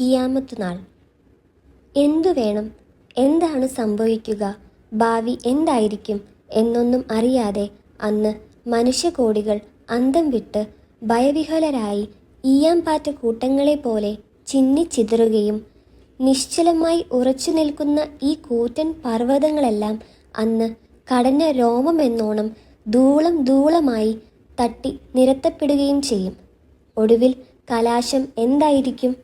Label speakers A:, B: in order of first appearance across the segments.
A: കിയാമത്ത് നാൾ. എന്തു വേണം? എന്താണ് സംഭവിക്കുക? ഭാവി എന്തായിരിക്കും എന്നൊന്നും അറിയാതെ അന്ന് മനുഷ്യകോടികൾ അന്തം വിട്ട് ഭയവിഹ്വലരായി ഈയാമ്പാറ്റ കൂട്ടങ്ങളെ പോലെ ചിന്നിച്ചിതറുകയും നിശ്ചലമായി ഉറച്ചു നിൽക്കുന്ന ഈ കൂറ്റൻ പർവതങ്ങളെല്ലാം അന്ന് കടഞ്ഞ രോമമെന്നോണം ധൂളം ധൂളമായി തട്ടി നിരത്തപ്പെടുകയും ചെയ്യും. ഒടുവിൽ കലാശം എന്തായിരിക്കും?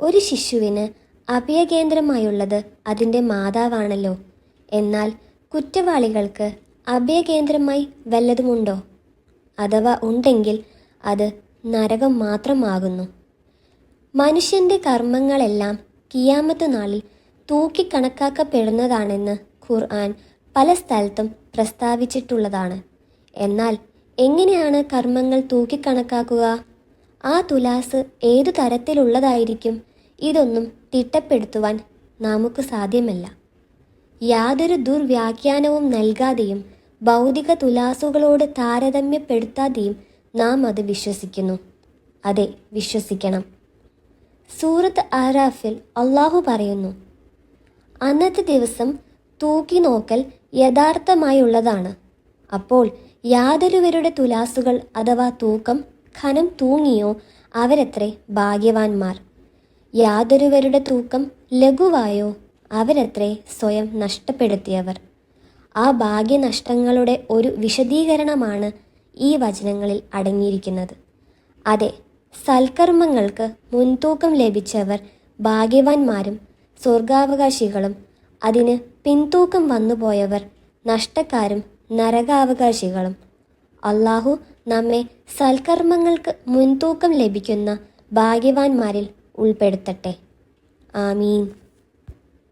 A: ഒരു ശിശുവിന് അഭയകേന്ദ്രമായുള്ളത് അതിന്റെ മാതാവാണല്ലോ. എന്നാൽ കുറ്റവാളികൾക്ക് അഭയകേന്ദ്രമായി വല്ലതുമുണ്ടോ? അഥവാ ഉണ്ടെങ്കിൽ അത് നരകം മാത്രമാകുന്നു. മനുഷ്യന്റെ കർമ്മങ്ങളെല്ലാം കിയാമത്ത് നാളിൽ തൂക്കിക്കണക്കാക്കപ്പെടുന്നതാണെന്ന് ഖുർആൻ പല സ്ഥലത്തും പ്രസ്താവിച്ചിട്ടുള്ളതാണ്. എന്നാൽ എങ്ങനെയാണ് കർമ്മങ്ങൾ തൂക്കിക്കണക്കാക്കുക? ആ തുലാസ് ഏതു തരത്തിലുള്ളതായിരിക്കും? ഇതൊന്നും തിട്ടപ്പെടുത്തുവാൻ നമുക്ക് സാധ്യമല്ല. യാതൊരു ദുർവ്യാഖ്യാനവും നൽകാതെയും ഭൗതിക തുലാസുകളോട് താരതമ്യപ്പെടുത്താതെയും നാം അത് വിശ്വസിക്കുന്നു. അതെ വിശ്വസിക്കണം. സൂറത്ത് അറാഫിൽ അള്ളാഹു പറയുന്നു അന്നത്തെ ദിവസം തൂക്കി നോക്കൽ യഥാർത്ഥമായുള്ളതാണ്. അപ്പോൾ യാതൊരുവരുടെ തുലാസുകൾ അഥവാ തൂക്കം ഖനം തൂങ്ങിയോ അവരത്രേ ഭാഗ്യവാന്മാർ. യാതൊരുവരുടെ തൂക്കം ലഘുവായോ? അവരത്രേ സ്വയം നഷ്ടപ്പെടുത്തിയവർ. ആ ഭാഗ്യനഷ്ടങ്ങളുടെ ഒരു വിശദീകരണമാണ് ഈ വചനങ്ങളിൽ അടങ്ങിയിരിക്കുന്നത്. അതെ സൽക്കർമ്മങ്ങൾക്ക് മുൻതൂക്കം ലഭിച്ചവർ ഭാഗ്യവാന്മാരും സ്വർഗാവകാശികളും അതിന് പിൻതൂക്കം വന്നുപോയവർ നഷ്ടക്കാരും നരകാവകാശികളും. അള്ളാഹു നമ്മെ സൽക്കർമ്മങ്ങൾക്ക് മുൻതൂക്കം ലഭിക്കുന്ന ഭാഗ്യവാന്മാരിൽ ഉൾപ്പെടുത്തട്ടെ. ആമീൻ.